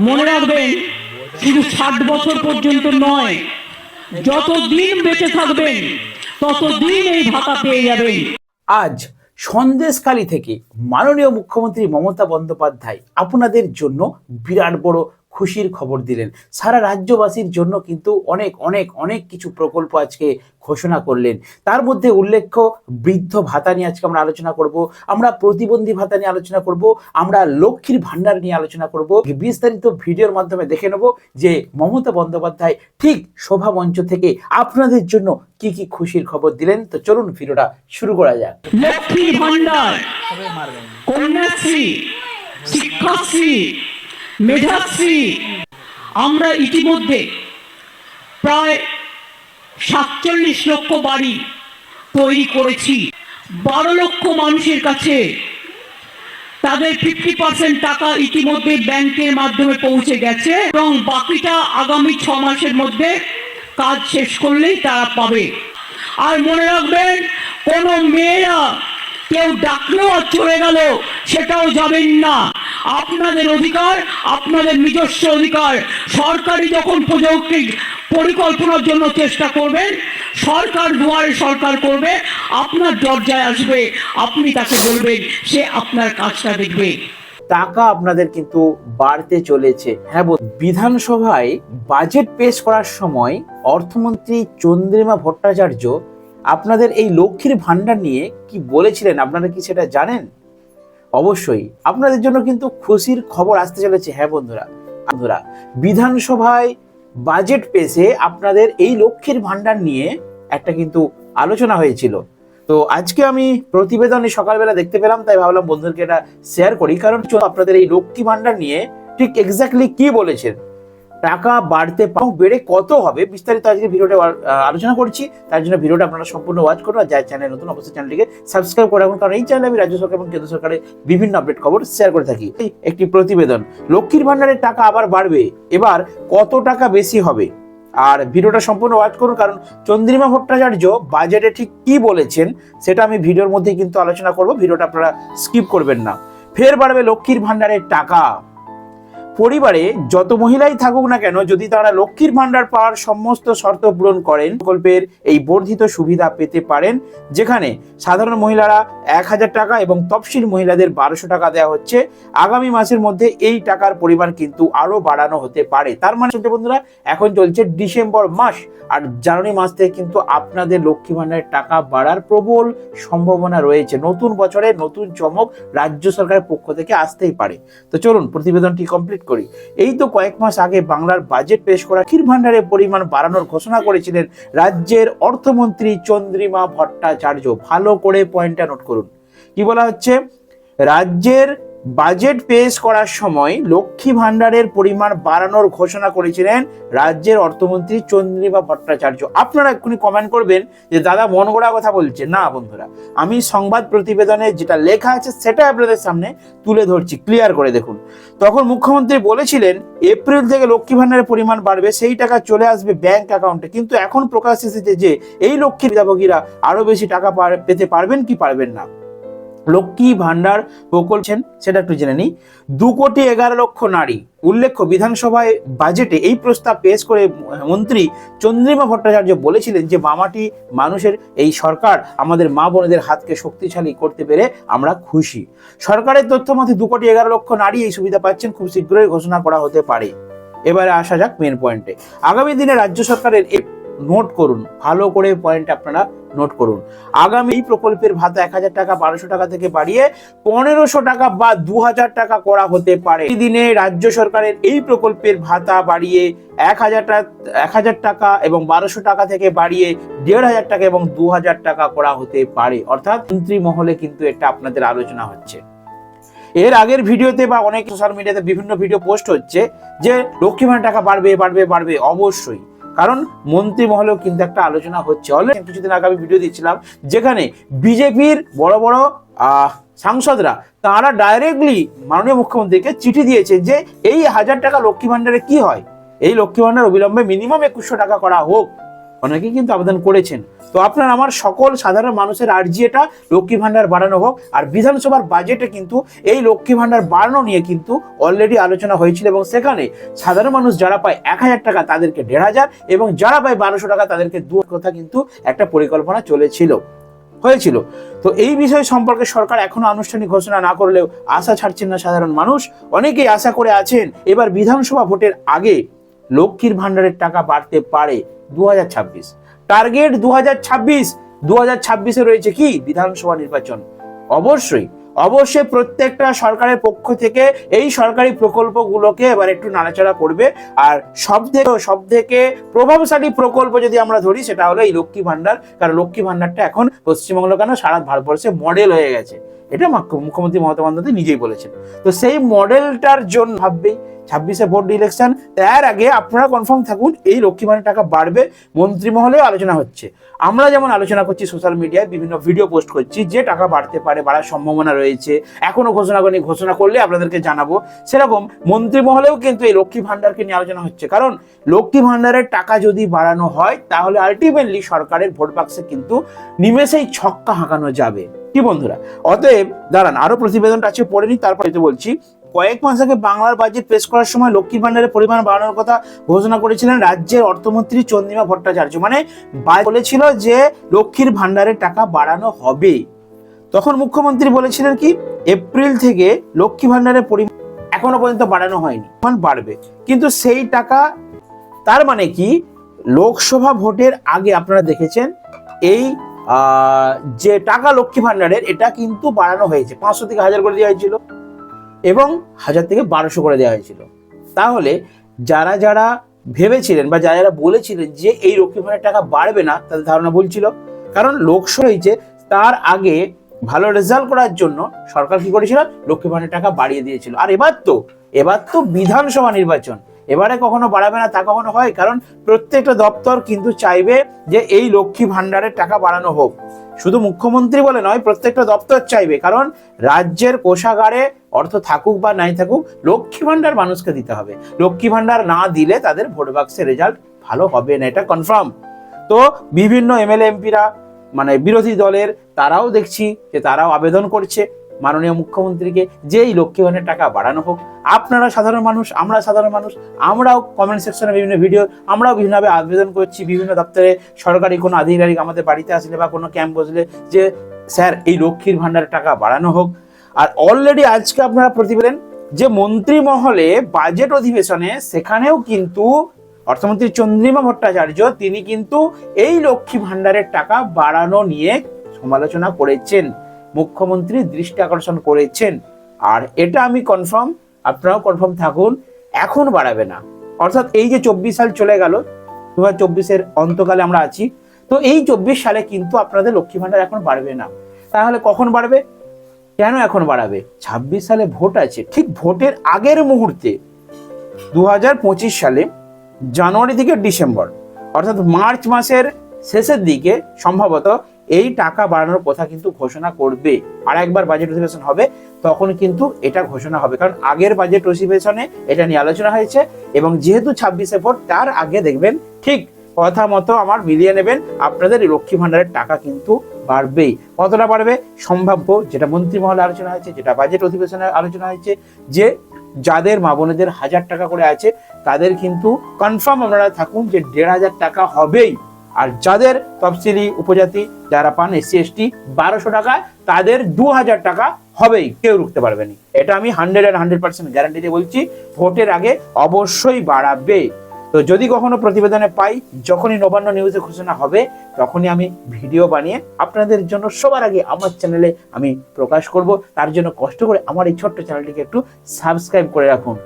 মনে রাখবেন শুধু ষাট বছর পর্যন্ত নয়। যত দিন বেঁচে থাকবেন তত দিন এই ভাতা পেয়ে যাবেন আজ সন্দেশখালী থেকে মাননীয় মুখ্যমন্ত্রী মমতা বন্দ্যোপাধ্যায় আপনাদের জন্য বিরাট বড় খুশির খবর দিলেন। সারা রাজ্যবাসীর জন্য কিন্তু অনেক অনেক অনেক কিছু প্রকল্প আজকে ঘোষণা করলেন। তার মধ্যে উল্লেখ্য বৃদ্ধ ভাতা নিয়ে আজকে আমরা আলোচনা করব আমরা প্রতিবন্ধী ভাতা নিয়ে আলোচনা করব আমরা লক্ষ্মীর ভান্ডার নিয়ে আলোচনা করব। বিস্তারিত ভিডিওর মাধ্যমে দেখে নেব যে মমতা বন্দ্যোপাধ্যায় ঠিক শোভা মঞ্চ থেকে আপনাদের জন্য কি কি খুশির খবর দিলেন। তো চলুন ভিডিওটা শুরু করা যাক। লক্ষ্মীর ভান্ডার কন্যাশ্রী শিক্ষাশ্রী মেধাশ্রী। আমরা ইতিমধ্যে প্রায় সাতচল্লিশ লক্ষ বাড়ি তৈরি করেছি। বারো লক্ষ মানুষের কাছে তাদের ফিফটি পার্সেন্ট টাকা ইতিমধ্যে ব্যাংকের মাধ্যমে পৌঁছে গেছে এবং বাকিটা আগামী ছ মাসের মধ্যে কাজ শেষ করলেই তারা পাবে। আর মনে রাখবেন, কোনো মেয়েরা কেউ ডাকলেও আর চলে গেল, সেটাও যাবেন না। আপনাদের অধিকার, আপনাদের নিজস্ব অধিকার। সরকারি যখন প্রযুক্তি পরিকল্পনার জন্য চেষ্টা করবেন সরকার দুয়ারে সরকার করবে, আপনার দরজায় আসবে, আপনি তাকে বলবেন, সে আপনার কাজটা দেখবে। টাকা আপনাদের কিন্তু বাড়তে চলেছে। হ্যাঁ বিধানসভায় বাজেট পেশ করার সময় অর্থমন্ত্রী চন্দ্রিমা ভট্টাচার্য আপনাদের এই লক্ষ্মীর ভান্ডার নিয়ে কি বলেছিলেন? আপনারা কি সেটা জানেন? অবশ্যই। আপনাদের জন্য কিন্তু খুশির খবর আসতে চলেছে। হ্যাঁ বন্ধুরা বন্ধুরা, বিধানসভায় বাজেট পেশে আপনাদের এই লক্ষ্মীর ভাণ্ডার নিয়ে একটা কিন্তু আলোচনা হয়েছিল। তো আজকে আমি প্রতিবেদনে সকালবেলা দেখতে পেলাম, তাই ভাবলাম বন্ধুদেরকে এটা শেয়ার করি। কারণ আপনাদের এই লক্ষ্মী ভাণ্ডার নিয়ে ঠিক এক্স্যাক্টলি কি বলেছেন টাকা বাড়তে পাও বেড়ে কত হবে বিস্তারিত আজকে ভিডিওটা আলোচনা করছি। তার জন্য ভিডিওটা আপনারা সম্পূর্ণ ওয়াচ করুন আর যার চ্যানেল নতুন অবশ্যই চ্যানেলটিকে সাবস্ক্রাইব করে রাখুন। কারণ এই চ্যানেলে আমি রাজ্য সরকার এবং কেন্দ্র সরকারের বিভিন্ন আপডেট খবর শেয়ার করে থাকি। একটি প্রতিবেদন, লক্ষ্মীর ভান্ডারের টাকা আবার বাড়বে, এবার কত টাকা বেশি হবে? আর ভিডিওটা সম্পূর্ণ ওয়াচ করুন, কারণ চন্দ্রিমা ভট্টাচার্য বাজেটে ঠিক কি বলেছেন সেটা আমি ভিডিওর মধ্যে কিন্তু আলোচনা করব। ভিডিওটা আপনারা স্কিপ করবেন না। ফের বাড়বে লক্ষ্মীর ভান্ডারের টাকা। পরিবারে যত মহিলাই থাকুক না কেন, যদি তারা লক্ষ্মীর ভান্ডার পাওয়ার সমস্ত শর্ত পূরণ করেন, প্রকল্পের এই বর্ধিত সুবিধা পেতে পারেন, যেখানে সাধারণ মহিলারা এক হাজার টাকা এবং তফসিল মহিলাদের বারোশো টাকা দেওয়া হচ্ছে। আগামী মাসের মধ্যে এই টাকার পরিমাণ কিন্তু আরও বাড়ানো হতে পারে। তার মানে চলছে বন্ধুরা, এখন চলছে ডিসেম্বর মাস, আর জানুয়ারি মাস থেকে কিন্তু আপনাদের লক্ষ্মী ভান্ডারের টাকা বাড়ার প্রবল সম্ভাবনা রয়েছে। নতুন বছরে নতুন চমক রাজ্য সরকারের পক্ষ থেকে আসতেই পারে। তো চলুন, প্রতিবেদনটি কমপ্লিট করি। এই তো কয়েক মাস আগে বাংলার বাজেট পেশ করা ক্ষীর ভাণ্ডারের পরিমাণ বাড়ানোর ঘোষণা করেছিলেন রাজ্যের অর্থমন্ত্রী চন্দ্রিমা ভট্টাচার্য। ভালো করে পয়েন্টটা নোট করুন। কি বলা হচ্ছে? রাজ্যের বাজেট পেশ করার সময় লক্ষ্মী ভান্ডারের পরিমাণ বাড়ানোর ঘোষণা করেছিলেন রাজ্যের অর্থমন্ত্রী চন্দ্রিমা ভট্টাচার্য। আপনারা এক্ষুনি কমেন্ট করবেন যে, দাদা, মন গড়া কথা বলছে। না, বন্ধুরা, আমি সংবাদ প্রতিবেদনে যেটা লেখা আছে, সেটা আপনাদের সামনে তুলে ধরছি ক্লিয়ার করে দেখুন। তখন মুখ্যমন্ত্রী বলেছিলেন, এপ্রিল থেকে লক্ষ্মী ভান্ডারের পরিমাণ বাড়বে, সেই টাকা চলে আসবে ব্যাংক অ্যাকাউন্টে কিন্তু এখন প্রকাশ এসেছে যে, এই লক্ষ্মী বিধাভোগীরা আরও বেশি টাকা পেতে পারবেন কি পারবেন না? লক্ষ্মী ভান্ডার প্রকল্পেন সেটা একটু জেনে নিই। দু কোটি এগারো লক্ষ নারী, উল্লেখ্য বিধানসভায় বাজেটে এই প্রস্তাব পেশ করে মন্ত্রী চন্দ্রিমা ভট্টাচার্য বলেছিলেন যে মামাটি মানুষের এই সরকার আমাদের মা বোনেদের হাতকে শক্তিশালী করতে পেরে আমরা খুশি। সরকারের তথ্য মতে দু কোটি এগারো লক্ষ নারী এই সুবিধা পাচ্ছেন, খুব শীঘ্রই ঘোষণা করা হতে পারে। এবারে আসা যাক মেন পয়েন্টে আগামী দিনে রাজ্য সরকারের নোট করুন। ভালো করে পয়েন্ট আপনারা নোট করুন। আগামী এই প্রকল্পের ভাতা এক হাজার টাকা, বারোশো টাকা থেকে বাড়িয়ে পনেরোশো টাকা বা দু হাজার টাকা করা হতে পারে। এই দিনে রাজ্য সরকারের এই প্রকল্পের ভাতা বাড়িয়ে এক হাজার টাকা, এক হাজার টাকা এবং বারোশো টাকা থেকে বাড়িয়ে দেড় হাজার টাকা এবং দু হাজার টাকা করা হতে পারে। অর্থাৎ মন্ত্রী মহলে কিন্তু এটা আপনাদের আলোচনা হচ্ছে। এর আগের ভিডিওতে বা অনেক সোশ্যাল মিডিয়াতে বিভিন্ন ভিডিও পোস্ট হচ্ছে যে লক্ষ্মী ভান্ডার টাকা বাড়বে বাড়বে বাড়বে। অবশ্যই। কারণ মন্ত্রী মহলেও কিন্তু একটা আলোচনা হচ্ছে। অলরেডি কিছুদিন আগে আমি ভিডিও দিচ্ছিলাম যেখানে বিজেপির বড় বড় সাংসদরা তারা ডাইরেক্টলি মাননীয় মুখ্যমন্ত্রীকে চিঠি দিয়েছে যে এই হাজার টাকা লক্ষ্মী ভান্ডারে কি হয়? এই লক্ষ্মী ভান্ডার অবিলম্বে মিনিমাম একুশশো টাকা করা হোক। অনেকেই কিন্তু আবেদন করেছেন। তো আপনার আমার সকল সাধারণ মানুষের আর্জি এটা, লক্ষ্মী ভাণ্ডার বাড়ানো হোক। আর বিধানসভার বাজেটে কিন্তু এই লক্ষ্মী ভাণ্ডার বাড়ানো নিয়ে কিন্তু অলরেডি আলোচনা হয়েছিল এবং সেখানে সাধারণ মানুষ যারা পায় এক হাজার টাকা তাদেরকে দেড় হাজার এবং যারা পায় বারোশো টাকা তাদেরকে দু কথা কিন্তু একটা পরিকল্পনা চলেছিল, হয়েছিল। তো এই বিষয় সম্পর্কে সরকার এখনও আনুষ্ঠানিক ঘোষণা না করলেও আশা ছাড়ছেন না সাধারণ মানুষ। অনেকেই আশা করে আছেন এবার বিধানসভা ভোটের আগে লক্ষ্মীর ভাণ্ডারের টাকা বাড়তে পারে দু টার্গেট দু হাজার ছাব্বিশে রয়েছে কি? বিধানসভা নির্বাচন। অবশ্যই অবশ্যই প্রত্যেকটা সরকারের পক্ষ থেকে এই সরকারি প্রকল্পগুলোকে এবার একটু নাড়াচাড়া করবে। আর সব থেকে সব থেকে প্রভাবশালী প্রকল্প যদি আমরা ধরি, সেটা হলো এই লক্ষ্মী ভাণ্ডার। কারণ লক্ষ্মী ভাণ্ডারটা এখন পশ্চিমবঙ্গ কেন? সারা ভারতবর্ষে মডেল হয়ে গেছে। এটা মুখ্যমন্ত্রী মমতা বন্দ্যোপাধ্যায় নিজেই বলেছেন। তো সেই মডেলটার জন্য ভাববেই ছাব্বিশে ভোট ইলেকশন তার আগে আপনারা কনফার্ম থাকুন, এই লক্ষ্মী টাকা বাড়বে মন্ত্রিমহলেও আলোচনা হচ্ছে। আমরা যেমন আলোচনা করছি সোশ্যাল মিডিয়ায় বিভিন্ন ভিডিও পোস্ট করছি, যে টাকা বাড়তে পারে, বাড়ার সম্ভাবনা রয়েছে, এখনও ঘোষণা করেনি, ঘোষণা করলে আপনাদেরকে জানাব। সেরকম মন্ত্রিমহলেও কিন্তু এই লক্ষ্মী ভাণ্ডারকে নিয়ে আলোচনা হচ্ছে। কারণ লক্ষ্মী ভাণ্ডারের টাকা যদি বাড়ানো হয়, তাহলে আলটিমেটলি সরকারের ভোট বাক্সে কিন্তু নিমেষেই ছক্কা হাঁকানো যাবে। কি বন্ধুরা? অতএব দাঁড়ান, আরও প্রতিবেদনটা আছে, পড়ে নি, তারপরে বলছি। কয়েক মাস আগে বাংলার বাজেট পেশ করার সময় লক্ষ্মী ভাণ্ডারের পরিমাণ বাড়ানোর কথা ঘোষণা করেছিলেন রাজ্যের অর্থমন্ত্রী চন্দ্রিমা ভট্টাচার্য। মানে বলেছিল যে লক্ষ্মীর ভাণ্ডারের টাকা বাড়ানো হবে। তখন মুখ্যমন্ত্রী বলেছিলেন কি, এপ্রিল থেকে লক্ষ্মী ভাণ্ডারের পরিমাণ এখনও পর্যন্ত বাড়ানো হয়নি বাড়বে। কিন্তু সেই টাকা, তার মানে কি, লোকসভা ভোটের আগে আপনারা দেখেছেন, এই যে টাকা লক্ষ্মী ভাণ্ডারের, এটা কিন্তু বাড়ানো হয়েছে। পাঁচশো থেকে হাজার করে দেওয়া হয়েছিল। এবং হাজার থেকে বারোশো করে দেওয়া হয়েছিল। তাহলে যারা যারা ভেবেছিলেন বা যারা যারা বলেছিলেন যে এই লক্ষ্মী ভাণ্ডারের টাকা বাড়বে না, তাদের ধারণা বলছিল কারণ লোকসভা হয়েছে, তার আগে ভালো রেজাল্ট করার জন্য সরকার কি করেছিল? লক্ষ্মী ভাণ্ডারের টাকা বাড়িয়ে দিয়েছিল। আর এবার তো এবার তো বিধানসভা নির্বাচন। এবারে কখনো বাড়াবে না তা কখনো হয়, কারণ প্রত্যেকটা দপ্তর কিন্তু চাইবে যে এই লক্ষ্মী ভাণ্ডারের টাকা বাড়ানো হোক। শুধু মুখ্যমন্ত্রী বলে নয়, প্রত্যেকটা দপ্তর চাইবে। কারণ রাজ্যের কোষাগারে অর্থ থাকুক বা নাই থাকুক, লক্ষ্মী ভাণ্ডার মানুষকে দিতে হবে। লক্ষ্মী ভাণ্ডার না দিলে তাদের ভোট বাক্সের রেজাল্ট ভালো হবে না, এটা কনফার্ম তো বিভিন্ন এমএলএ এমপিরা মানে বিরোধী দলের, তারাও দেখছি যে তারাও আবেদন করছে মাননীয় মুখ্যমন্ত্রীকে, যে এই লক্ষ্মী ভাণ্ডারের টাকা বাড়ানো হোক। আপনারা সাধারণ মানুষ, আমরা সাধারণ মানুষ, আমরাও কমেন্ট সেকশনে বিভিন্ন ভিডিও আমরাও বিভিন্নভাবে আবেদন করছি বিভিন্ন দপ্তরে। সরকারি কোনো আধিকারিক আমাদের বাড়িতে আসলে বা কোনো ক্যাম্প বসলে যে, স্যার, এই লক্ষ্মীর ভাণ্ডারের টাকা বাড়ানো হোক। আর অলরেডি আজকে আপনারা প্রতিবেদন যে মন্ত্রী মহলে বাজেট অধিবেশনে সেখানেও কিন্তু অর্থমন্ত্রী চন্দ্রিমা ভট্টাচার্য তিনি কিন্তু এই লক্ষ্মী ভাণ্ডারের টাকা বাড়ানো নিয়ে সমালোচনা করেছেন। মুখ্যমন্ত্রী দৃষ্টি আকর্ষণ করেছেন। আর এটা আমি কনফার্ম আপনারাও কনফার্ম থাকুন, এখন বাড়াবে না। অর্থাৎ এই যে চব্বিশ সাল চলে গেল দু হাজার চব্বিশের অন্তকালে আমরা আছি, তো এই চব্বিশ সালে কিন্তু আপনাদের লক্ষ্মী ভাণ্ডার এখন বাড়বে না। তাহলে কখন বাড়বে? কেন এখন বাড়াবে? ছাব্বিশ সালে ভোট আছে। ঠিক ভোটের আগের মুহূর্তে দু হাজার পঁচিশ সালে, জানুয়ারি থেকে ডিসেম্বর, অর্থাৎ মার্চ মাসের শেষের দিকে সম্ভবত এই টাকা বাড়ানোর কথা কিন্তু ঘোষণা করবে। আর একবার বাজেট অধিবেশন হবে, তখন কিন্তু এটা ঘোষণা হবে। কারণ আগের বাজেট অধিবেশনে এটা নিয়ে আলোচনা হয়েছে এবং যেহেতু ছাব্বিশে ভোট, তার আগে দেখবেন ঠিক কথা মতো আমার মিলিয়ে নেবেন, আপনাদের লক্ষ্মী ভাণ্ডারের টাকা কিন্তু বাড়বেই। কতটা বাড়বে? সম্ভাব্য যেটা মন্ত্রিমহলে আলোচনা হয়েছে, যেটা বাজেট অধিবেশনে আলোচনা হয়েছে, যে যাদের মা বোনেদের হাজার টাকা করে আছে, তাদের কিন্তু কনফার্ম আপনারা থাকুন যে দেড় হাজার টাকা হবেই। আর যাদের তফসিলি উপজাতি যারা পান, এসসি, এসটি, বারোশো টাকা, তাদের দু হাজার টাকা হবেই, কেউ রুখতে পারবে না। এটা আমি hundred and hundred percent guarantee দিয়ে বলছি, ভোটের আগে অবশ্যই বাড়াবে। তো যদি কখনো প্রতিবেদনে পাই, যখনই নবান্ন নিউজে ঘোষণা হবে, তখনই আমি ভিডিও বানিয়ে আপনাদের জন্য সবার আগে আমার চ্যানেলে আমি প্রকাশ করব। তার জন্য কষ্ট করে আমার এই ছোট্ট চ্যানেলটিকে একটু সাবস্ক্রাইব করে রাখুন।